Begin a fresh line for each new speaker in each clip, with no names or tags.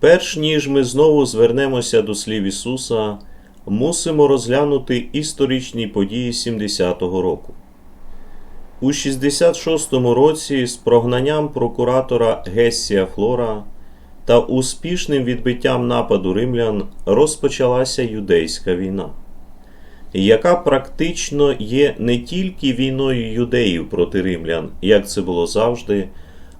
Перш ніж ми знову звернемося до слів Ісуса, мусимо розглянути історичні події 70-го року. У 66-му році з прогнанням прокуратора Гессія Флора та успішним відбиттям нападу римлян розпочалася юдейська війна, яка практично є не тільки війною юдеїв проти римлян, як це було завжди,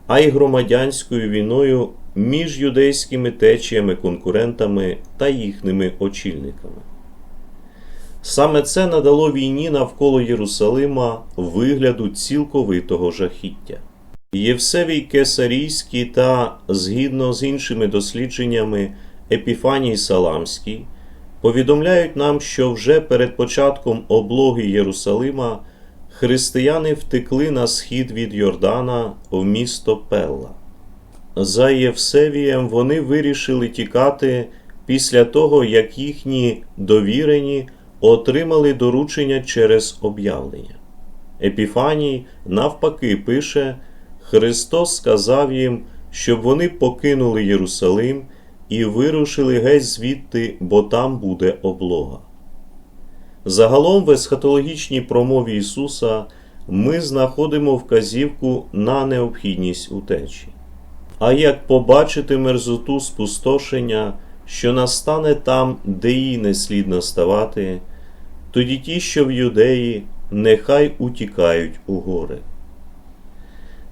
а й громадянською війною між юдейськими течіями-конкурентами та їхніми очільниками. Саме це надало війні навколо Єрусалима вигляду цілковитого жахіття. Євсевій Кесарійський та, згідно з іншими дослідженнями, Епіфаній Саламський повідомляють нам, що вже перед початком облоги Єрусалима християни втекли на схід від Йордана в місто Пелла. За Євсевієм вони вирішили тікати після того, як їхні довірені отримали доручення через об'явлення. Епіфаній, навпаки, пише: Христос сказав їм, щоб вони покинули Єрусалим і вирушили геть звідти, бо там буде облога. Загалом в есхатологічній промові Ісуса ми знаходимо вказівку на необхідність утечі. А як побачити мерзоту спустошення, що настане там, де їй не слід наставати, тоді ті, що в юдеї, нехай утікають у гори.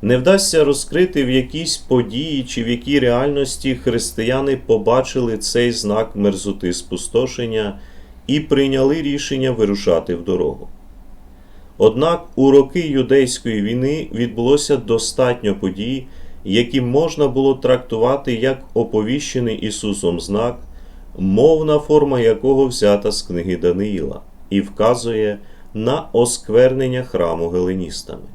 Не вдасться розкрити, в якійсь події чи в якій реальності християни побачили цей знак мерзоти спустошення і прийняли рішення вирушати в дорогу. Однак у роки юдейської війни відбулося достатньо подій, які можна було трактувати як оповіщений Ісусом знак, мовна форма якого взята з книги Даниїла, і вказує на осквернення храму геленістами.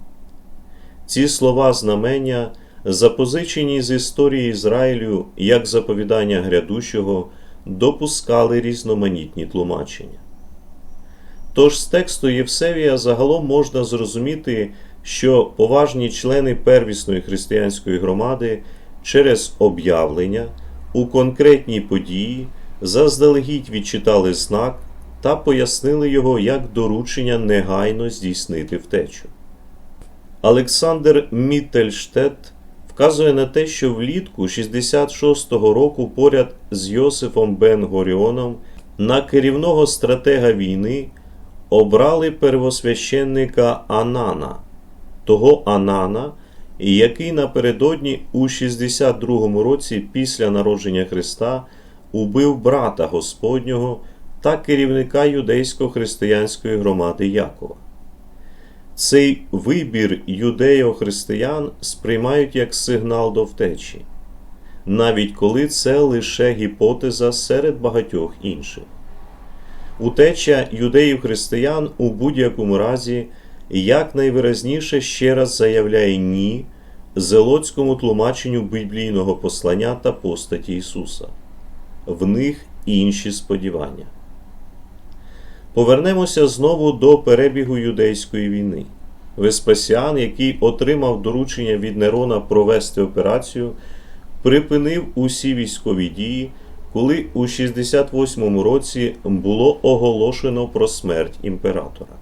Ці слова знамення запозичені з історії Ізраїлю як заповідання грядущого, допускали різноманітні тлумачення. Тож з тексту Євсевія загалом можна зрозуміти, що поважні члени первісної християнської громади через об'явлення у конкретній події заздалегідь відчитали знак та пояснили його як доручення негайно здійснити втечу. Олександр Міттельштет вказує на те, що влітку 66-го року поряд з Йосифом Бен Горіоном на керівного стратега війни обрали первосвященника Анана, того Анана, який напередодні у 62-му році після народження Христа убив брата Господнього та керівника юдейсько-християнської громади Якова. Цей вибір юдео-християн сприймають як сигнал до втечі, навіть коли це лише гіпотеза серед багатьох інших. Утеча юдеїв-християн у будь-якому разі якнайвиразніше ще раз заявляє ні зелотському тлумаченню біблійного послання та постаті Ісуса. В них інші сподівання. Повернемося знову до перебігу юдейської війни. Веспасіан, який отримав доручення від Нерона провести операцію, припинив усі військові дії, коли у 68-му році було оголошено про смерть імператора.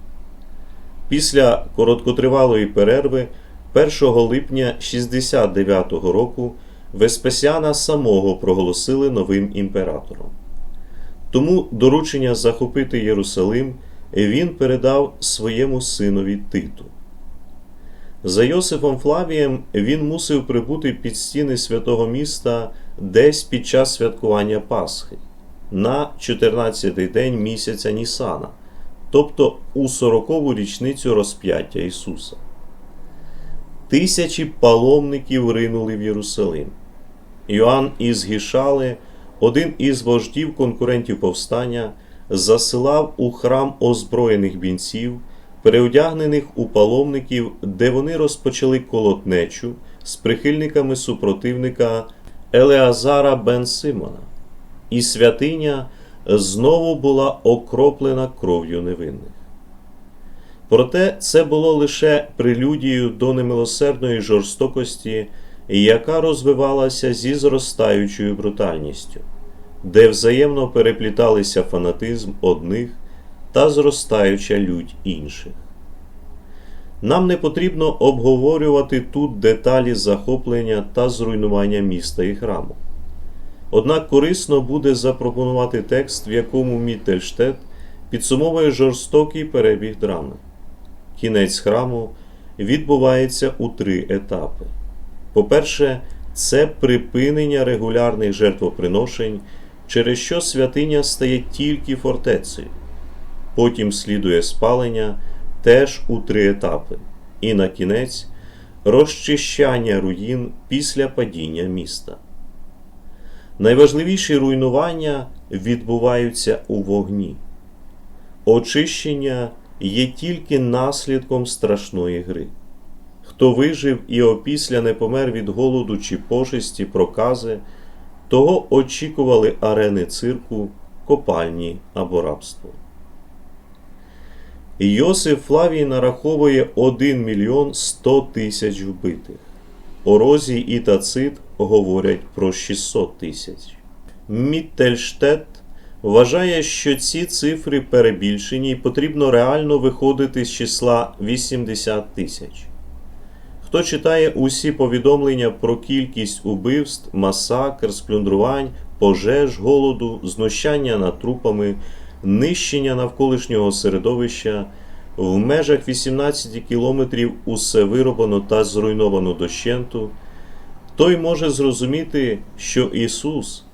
Після короткотривалої перерви 1 липня 69-го року Веспасіана самого проголосили новим імператором. Тому доручення захопити Єрусалим він передав своєму синові Титу. За Йосифом Флавієм він мусив прибути під стіни святого міста десь під час святкування Пасхи на 14-й день місяця Нісана, тобто у 40-ву річницю розп'яття Ісуса. Тисячі паломників ринули в Єрусалим. Йоанн із Гішали, один із вождів конкурентів повстання, засилав у храм озброєних бінців, переодягнених у паломників, де вони розпочали колотнечу з прихильниками супротивника Елеазара Бен Симона, і святиня знову була окроплена кров'ю невинних. Проте це було лише прелюдією до немилосердної жорстокості, яка розвивалася зі зростаючою брутальністю, де взаємно перепліталися фанатизм одних та зростаюча лють інших. Нам не потрібно обговорювати тут деталі захоплення та зруйнування міста і храму. Однак корисно буде запропонувати текст, в якому Міттельштет підсумовує жорстокий перебіг драми. Кінець храму відбувається у три етапи. По-перше, це припинення регулярних жертвоприношень, через що святиня стає тільки фортецею. Потім слідує спалення теж у три етапи. І на кінець розчищання руїн після падіння міста. Найважливіші руйнування відбуваються у вогні. Очищення є тільки наслідком страшної гри. Хто вижив і опісля не помер від голоду чи пошесті прокази, того очікували арени цирку, копальні або рабство. Йосиф Флавій нараховує 1 мільйон 100 тисяч вбитих. Орозій і Тацит говорять про 600 тисяч. Міттельштет вважає, що ці цифри перебільшені і потрібно реально виходити з числа 80 тисяч. Хто читає усі повідомлення про кількість убивств, масакр, сплюндрувань, пожеж, голоду, знущання над трупами, нищення навколишнього середовища, в межах 18 кілометрів усе вироблено та зруйновано дощенту, той може зрозуміти, що Ісус,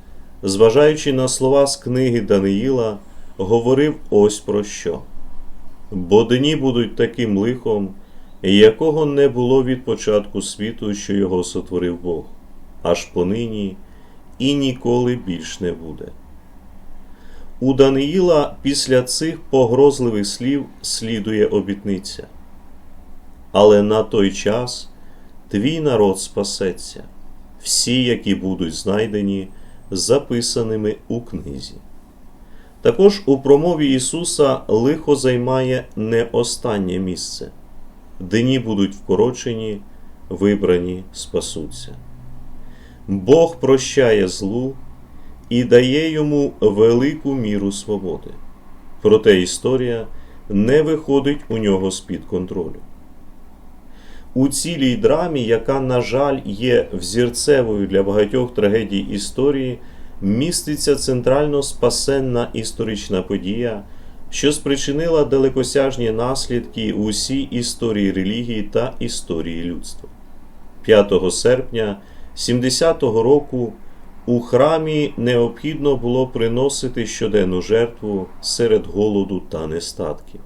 зважаючи на слова з книги Даниїла, говорив ось про що. Бо дні будуть таким лихом, якого не було від початку світу, що його сотворив Бог, аж понині і ніколи більш не буде. У Даниїла після цих погрозливих слів слідує обітниця. Але на той час твій народ спасеться, всі, які будуть знайдені, записаними у книзі. Також у промові Ісуса лихо займає не останнє місце. Дні будуть вкорочені, вибрані спасуться. Бог прощає злу і дає йому велику міру свободи. Проте історія не виходить у нього з-під контролю. У цілій драмі, яка, на жаль, є взірцевою для багатьох трагедій історії, міститься центрально спасенна історична подія, що спричинила далекосяжні наслідки усій історії релігії та історії людства. 5 серпня 70-го року у храмі необхідно було приносити щоденну жертву серед голоду та нестатків.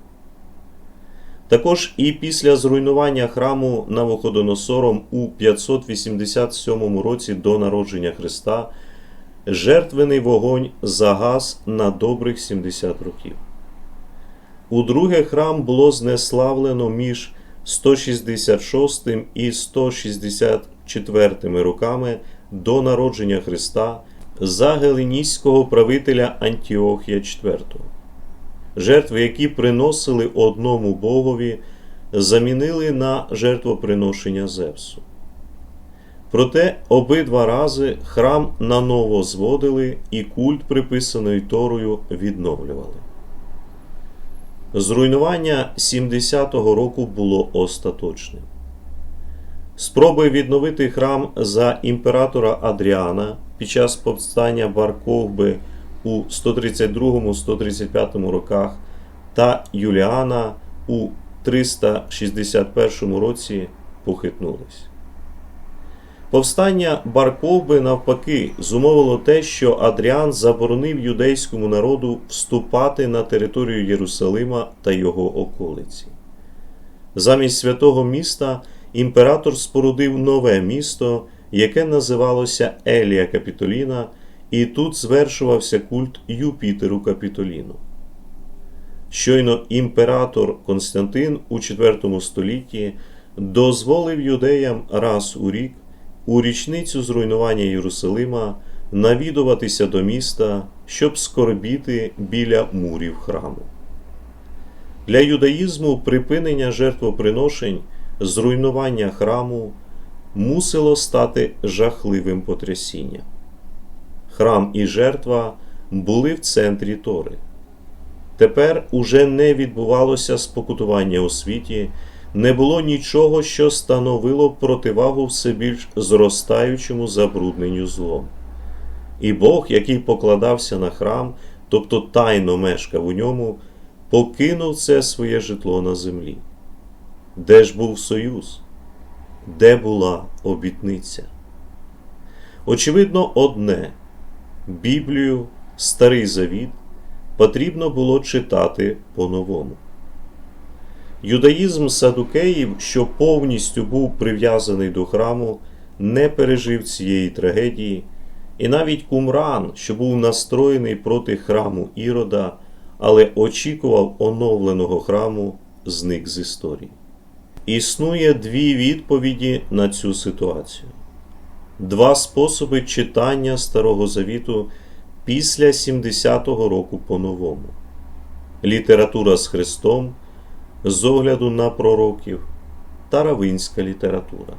Також і після зруйнування храму Навуходоносором у 587 році до народження Христа жертвений вогонь загас на добрих 70 років. Удруге храм було знеславлено між 166 і 164 роками до народження Христа за геленістського правителя Антіохія IV. Жертви, які приносили одному богові, замінили на жертвоприношення Зевсу. Проте обидва рази храм наново зводили і культ, приписаний Торою, відновлювали. Зруйнування 70-го року було остаточним. Спроби відновити храм за імператора Адріана під час повстання Барковби у 132-135 роках та Юліана у 361 році похитнулись. Повстання Барковби навпаки зумовило те, що Адріан заборонив юдейському народу вступати на територію Єрусалима та його околиці. Замість святого міста імператор спорудив нове місто, яке називалося Елія Капітоліна, і тут звершувався культ Юпітеру Капітоліну. Щойно імператор Константин у IV столітті дозволив юдеям раз у рік у річницю зруйнування Єрусалима навідуватися до міста, щоб скорбіти біля мурів храму. Для юдаїзму припинення жертвоприношень, зруйнування храму мусило стати жахливим потрясінням. Храм і жертва були в центрі Тори. Тепер уже не відбувалося спокутування у світі, не було нічого, що становило противагу все більш зростаючому забрудненню злом. І Бог, який покладався на храм, тобто тайно мешкав у ньому, покинув це своє житло на землі. Де ж був союз? Де була обітниця? Очевидно, одне Біблію, Старий Завіт потрібно було читати по-новому. Юдаїзм садукеїв, що повністю був прив'язаний до храму, не пережив цієї трагедії, і навіть Кумран, що був настроєний проти храму Ірода, але очікував оновленого храму, зник з історії. Існує дві відповіді на цю ситуацію, два способи читання Старого Завіту після 70-го року по-новому. Література з Христом з огляду на пророків та равинська література.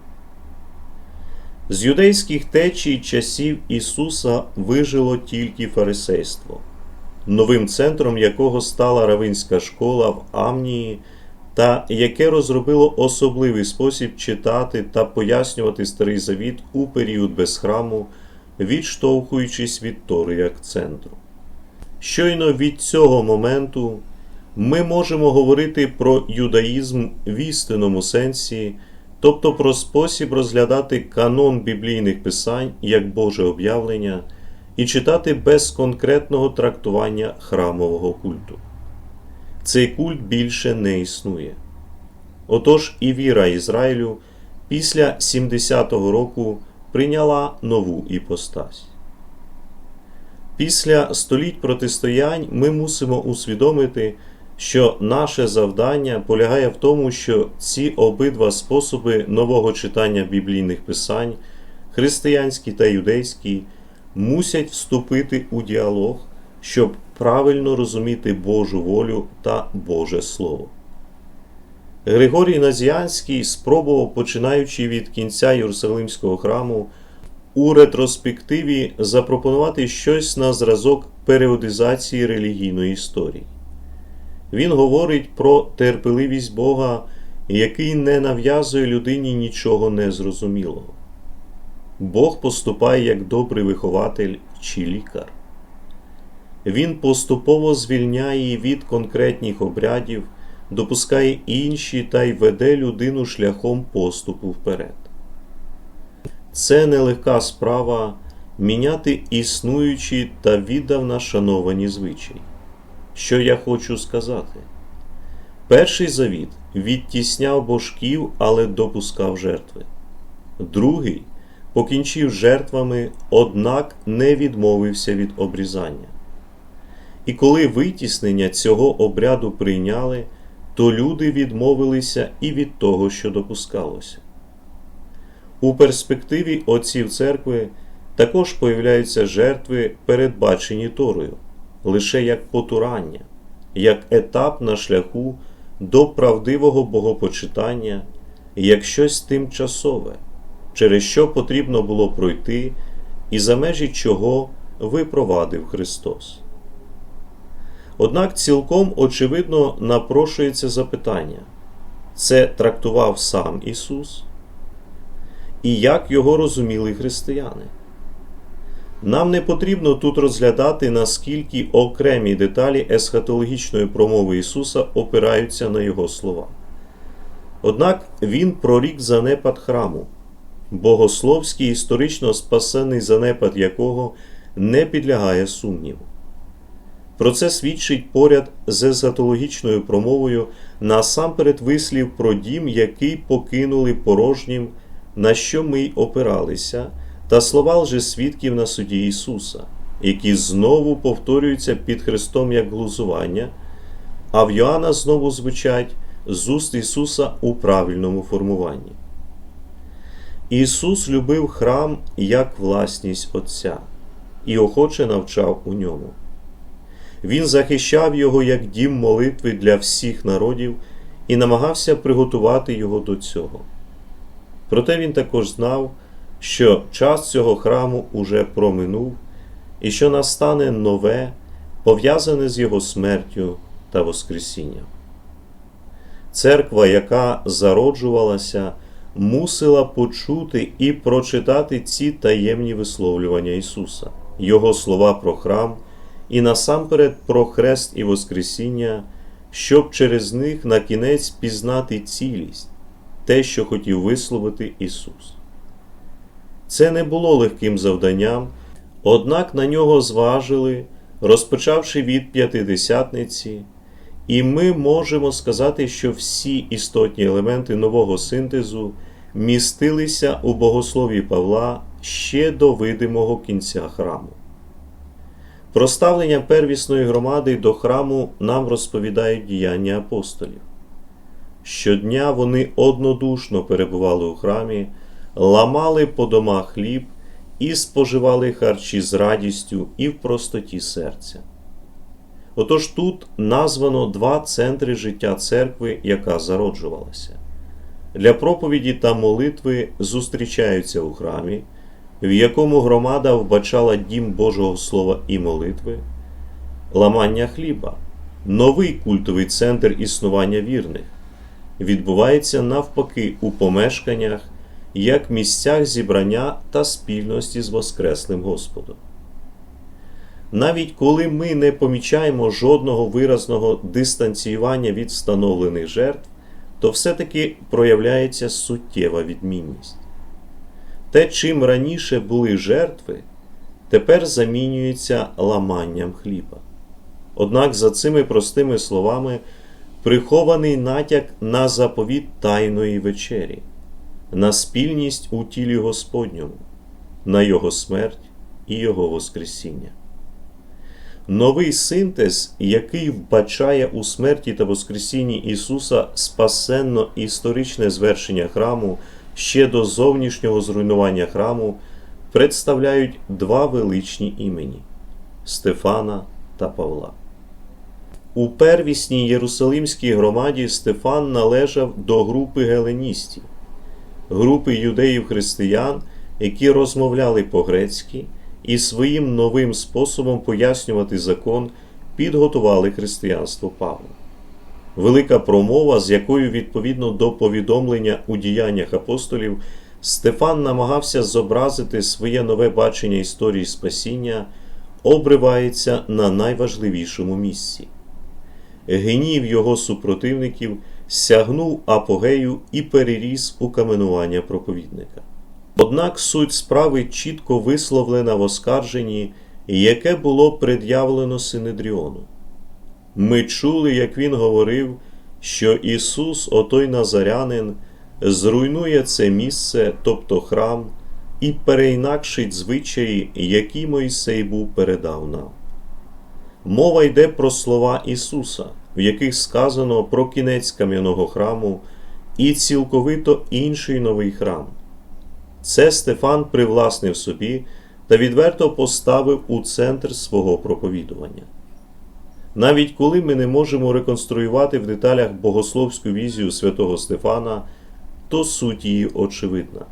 З юдейських течій часів Ісуса вижило тільки фарисейство, новим центром якого стала равинська школа в Амнії, та яке розробило особливий спосіб читати та пояснювати Старий Завіт у період без храму, відштовхуючись від Тори як центру. Щойно від цього моменту ми можемо говорити про юдаїзм в істинному сенсі, тобто про спосіб розглядати канон біблійних писань як Боже об'явлення і читати без конкретного трактування храмового культу. Цей культ більше не існує. Отож і віра Ізраїлю після 70-го року прийняла нову іпостась. Після століть протистоянь ми мусимо усвідомити, що наше завдання полягає в тому, що ці обидва способи нового читання біблійних писань, християнський та юдейський, мусять вступити у діалог, щоб правильно розуміти Божу волю та Боже Слово. Григорій Назіанський спробував, починаючи від кінця Єрусалимського храму, у ретроспективі запропонувати щось на зразок періодизації релігійної історії. Він говорить про терпеливість Бога, який не нав'язує людині нічого незрозумілого. Бог поступає як добрий вихователь чи лікар. Він поступово звільняє її від конкретних обрядів, допускає інші та й веде людину шляхом поступу вперед. Це нелегка справа міняти існуючі та віддавна шановані звичаї. Що я хочу сказати? Перший завіт відтісняв божків, але допускав жертви. Другий покінчив жертвами, однак не відмовився від обрізання. І коли витіснення цього обряду прийняли, то люди відмовилися і від того, що допускалося. У перспективі отців церкви також появляються жертви, передбачені Торою, лише як потурання, як етап на шляху до правдивого богопочитання, як щось тимчасове, через що потрібно було пройти, і за межі чого випровадив Христос. Однак цілком очевидно напрошується запитання: це трактував сам Ісус? І як його розуміли християни? Нам не потрібно тут розглядати, наскільки окремі деталі есхатологічної промови Ісуса опираються на Його слова. Однак Він прорік занепад храму, богословський історично спасений занепад якого не підлягає сумніву. Про це свідчить поряд з есхатологічною промовою насамперед вислів про дім, який покинули порожнім, на що ми й опиралися, та слова лжесвідків на суді Ісуса, які знову повторюються під Христом як глузування, а в Йоанна знову звучать з уст Ісуса у правильному формуванні. Ісус любив храм як власність Отця і охоче навчав у ньому. Він захищав його як дім молитви для всіх народів і намагався приготувати його до цього. Проте він також знав, що час цього храму уже проминув, і що настане нове, пов'язане з його смертю та Воскресінням. Церква, яка зароджувалася, мусила почути і прочитати ці таємні висловлювання Ісуса, Його слова про храм і насамперед про хрест і Воскресіння, щоб через них на кінець пізнати цілість, те, що хотів висловити Ісус. Це не було легким завданням, однак на нього зважили, розпочавши від п'ятидесятниці, і ми можемо сказати, що всі істотні елементи нового синтезу містилися у богослові Павла ще до видимого кінця храму. Про ставлення первісної громади до храму нам розповідають діяння апостолів. Щодня вони однодушно перебували у храмі, ламали по домах хліб і споживали харчі з радістю і в простоті серця. Отож тут названо два центри життя церкви, яка зароджувалася. Для проповіді та молитви зустрічаються у храмі, в якому громада вбачала дім Божого Слова і молитви, ламання хліба, новий культовий центр існування вірних, відбувається навпаки у помешканнях, як місцях зібрання та спільності з Воскреслим Господом. Навіть коли ми не помічаємо жодного виразного дистанціювання від встановлених жертв, то все-таки проявляється суттєва відмінність. Те, чим раніше були жертви, тепер замінюється ламанням хліба. Однак за цими простими словами прихований натяк на заповіт Тайної вечері, на спільність у тілі Господньому, на Його смерть і Його Воскресіння. Новий синтез, який вбачає у смерті та Воскресінні Ісуса спасенно історичне звершення храму ще до зовнішнього зруйнування храму, представляють два величні імені Стефана та Павла. У первісній Єрусалимській громаді Стефан належав до групи геленістів, групи юдеїв-християн, які розмовляли по-грецьки і своїм новим способом пояснювати закон підготували християнство Павла. Велика промова, з якою відповідно до повідомлення у діяннях апостолів, Стефан намагався зобразити своє нове бачення історії спасіння, обривається на найважливішому місці. Гнів його супротивників сягнув апогею і переріс у каменування проповідника. Однак суть справи чітко висловлена в оскарженні, яке було пред'явлено Синедріону. Ми чули, як він говорив, що Ісус, отой Назарянин, зруйнує це місце, тобто храм, і переінакшить звичаї, які Мойсей був передав нам. Мова йде про слова Ісуса, в яких сказано про кінець кам'яного храму і цілковито інший новий храм. Це Стефан привласнив собі та відверто поставив у центр свого проповідування. Навіть коли ми не можемо реконструювати в деталях богословську візію святого Стефана, то суть її очевидна.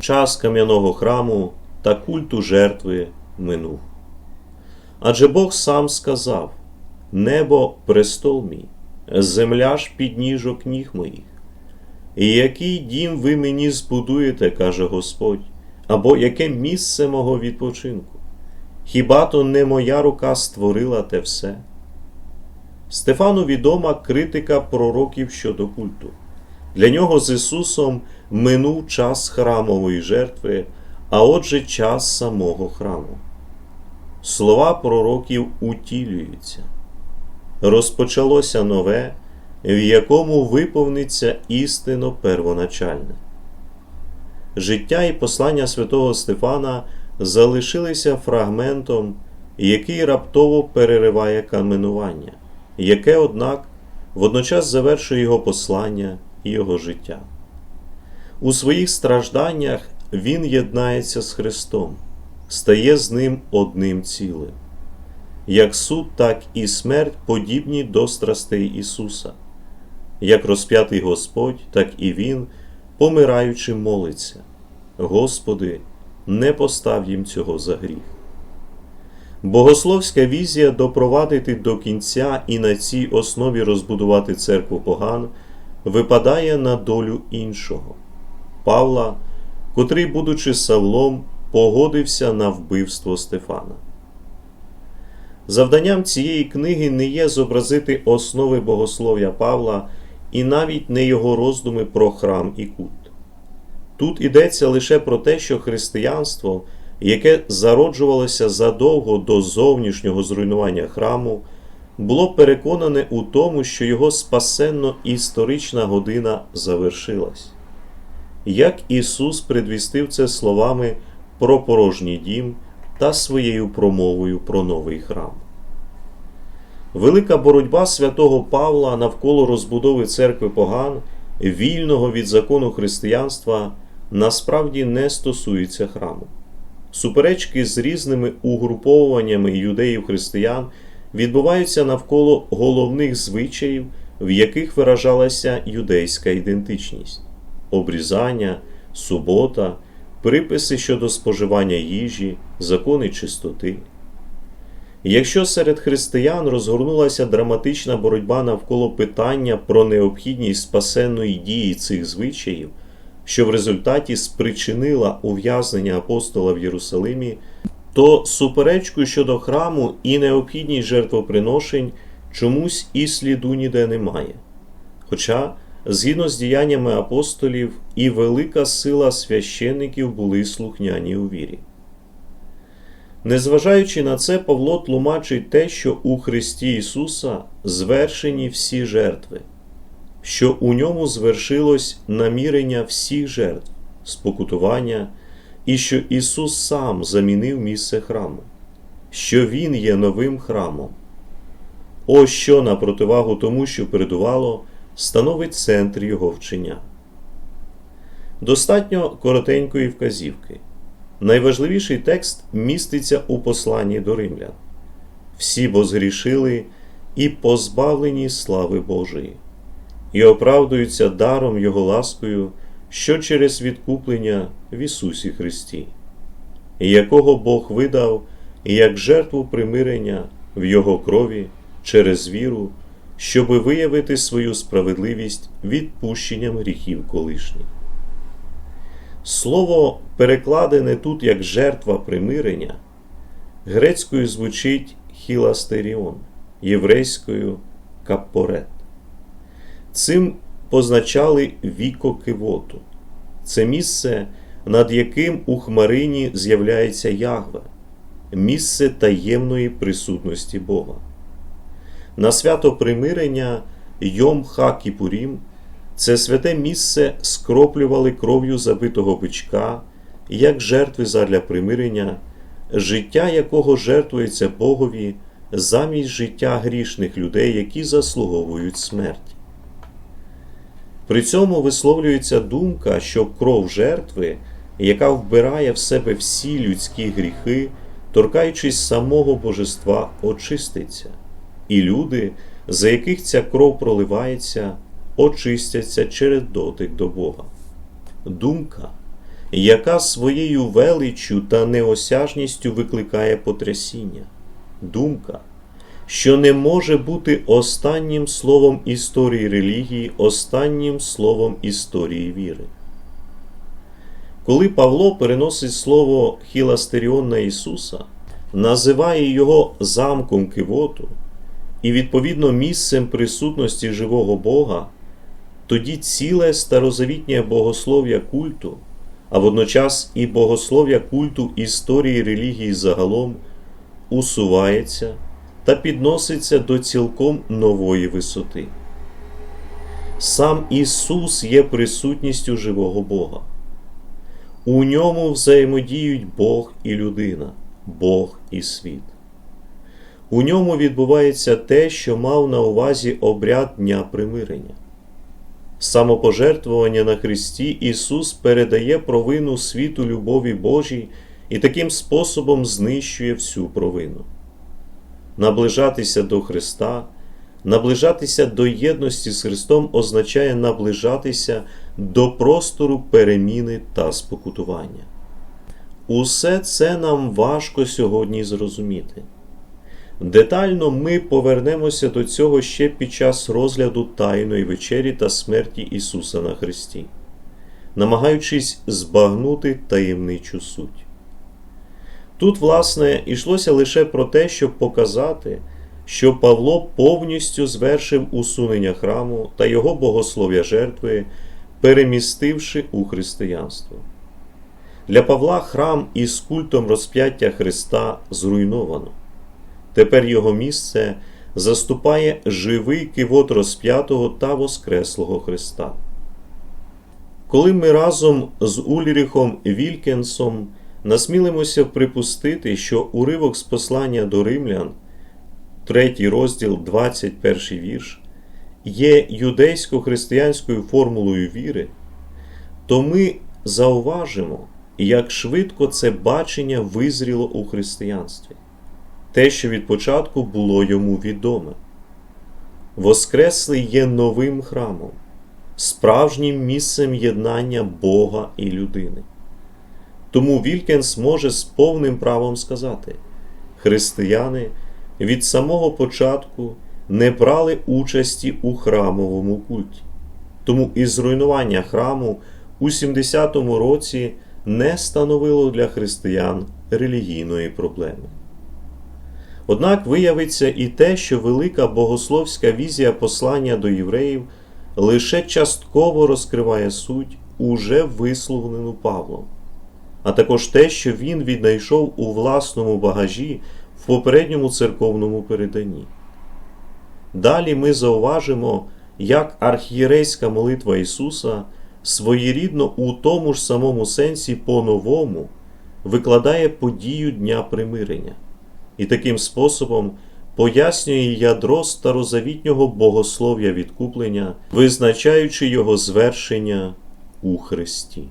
Час кам'яного храму та культу жертви минув. Адже Бог сам сказав: Небо престол мій, земля ж підніжок ніг моїх. І який дім ви мені збудуєте, каже Господь, або яке місце мого відпочинку? Хіба то не моя рука створила те все? Стефану відома критика пророків щодо культу. Для нього з Ісусом минув час храмової жертви, а отже, час самого храму. Слова пророків утілюються. Розпочалося нове, в якому виповниться істинно первоначальне. Життя і послання святого Стефана залишилися фрагментом, який раптово перериває каменування, яке, однак, водночас завершує його послання і його життя. У своїх стражданнях він єднається з Христом, стає з ним одним цілим. Як суд, так і смерть подібні до страстей Ісуса. Як розп'ятий Господь, так і Він помираючи, молиться: Господи, не постав їм цього за гріх. Богословська візія допровадити до кінця і на цій основі розбудувати церкву поган випадає на долю іншого Павла, котрий, будучи Савлом, погодився на вбивство Стефана. Завданням цієї книги не є зобразити основи богослов'я Павла і навіть не його роздуми про храм і кут. Тут йдеться лише про те, що християнство, яке зароджувалося задовго до зовнішнього зруйнування храму, було переконане у тому, що його спасенно історична година завершилась. Як Ісус предвістив це словами про порожній дім та своєю промовою про новий храм. Велика боротьба святого Павла навколо розбудови церкви поган, вільного від закону християнства, насправді не стосується храму. Суперечки з різними угруповуваннями юдеїв християн відбуваються навколо головних звичаїв, в яких виражалася юдейська ідентичність обрізання, субота, приписи щодо споживання їжі, закони чистоти. Якщо серед християн розгорнулася драматична боротьба навколо питання про необхідність спасенної дії цих звичаїв, що в результаті спричинила ув'язнення апостола в Єрусалимі, то суперечку щодо храму і необхідність жертвоприношень чомусь і сліду ніде немає. Хоча, згідно з діяннями апостолів, і велика сила священників були слухняні у вірі. Незважаючи на це, Павло тлумачить те, що у Христі Ісуса звершені всі жертви, що у ньому звершилось намірення всіх жертв, спокутування, і що Ісус сам замінив місце храму, що Він є новим храмом. Ось що на противагу тому, що передувало, становить центр Його вчення. Достатньо коротенької вказівки. Найважливіший текст міститься у посланні до римлян. Всі бо згрішили і позбавлені слави Божої, і оправдуються даром Його ласкою, що через відкуплення в Ісусі Христі, якого Бог видав як жертву примирення в Його крові через віру, щоби виявити свою справедливість відпущенням гріхів колишніх. Слово, перекладене тут як жертва примирення, грецькою звучить хіластеріон, єврейською каппорет. Цим позначали віко кивоту. Це місце, над яким у хмарині з'являється Ягве, місце таємної присутності Бога. На свято примирення Йом Ха Кіпурім це святе місце скроплювали кров'ю забитого бичка, як жертви задля примирення, життя якого жертвується Богові замість життя грішних людей, які заслуговують смерті. При цьому висловлюється думка, що кров жертви, яка вбирає в себе всі людські гріхи, торкаючись самого божества, очиститься, і люди, за яких ця кров проливається, очистяться через дотик до Бога. Думка, яка своєю величчю та неосяжністю викликає потрясіння. Думка, що не може бути останнім словом історії релігії, останнім словом історії віри. Коли Павло переносить слово Хіластеріон на Ісуса, називає його замком кивоту і, відповідно, місцем присутності живого Бога, тоді ціле старозавітнє богослов'я культу, а водночас і богослов'я культу історії релігії загалом усувається та підноситься до цілком нової висоти. Сам Ісус є присутністю живого Бога. У ньому взаємодіють Бог і людина, Бог і світ. У ньому відбувається те, що мав на увазі обряд Дня примирення. Самопожертвування на Христі Ісус передає провину світу любові Божій і таким способом знищує всю провину. Наближатися до Христа Наближатися до єдності з Христом означає наближатися до простору переміни та спокутування. Усе це нам важко сьогодні зрозуміти. Детально ми повернемося до цього ще під час розгляду Тайної вечері та смерті Ісуса на Христі, намагаючись збагнути таємничу суть. Тут, власне, йшлося лише про те, щоб показати, що Павло повністю звершив усунення храму та його богослов'я жертви, перемістивши у християнство. Для Павла храм із культом розп'яття Христа зруйновано. Тепер його місце заступає живий кивот розп'ятого та Воскреслого Христа. Коли ми разом з Ульріхом Вількенсом насмілимося припустити, що уривок з послання до римлян, 3 розділ, 21 вірш, є юдейсько-християнською формулою віри, то ми зауважимо, як швидко це бачення визріло у християнстві, те, що від початку було йому відоме. Воскреслий є новим храмом, справжнім місцем єднання Бога і людини. Тому Вількенс може з повним правом сказати: християни від самого початку не брали участі у храмовому культі, тому і зруйнування храму у 70-му році не становило для християн релігійної проблеми. Однак виявиться і те, що велика богословська візія послання до євреїв лише частково розкриває суть, уже висловлену Павлом, а також те, що він віднайшов у власному багажі в попередньому церковному переданні. Далі ми зауважимо, як архієрейська молитва Ісуса своєрідно у тому ж самому сенсі по-новому викладає подію Дня примирення і таким способом пояснює ядро старозавітнього богослов'я відкуплення, визначаючи його звершення у Христі.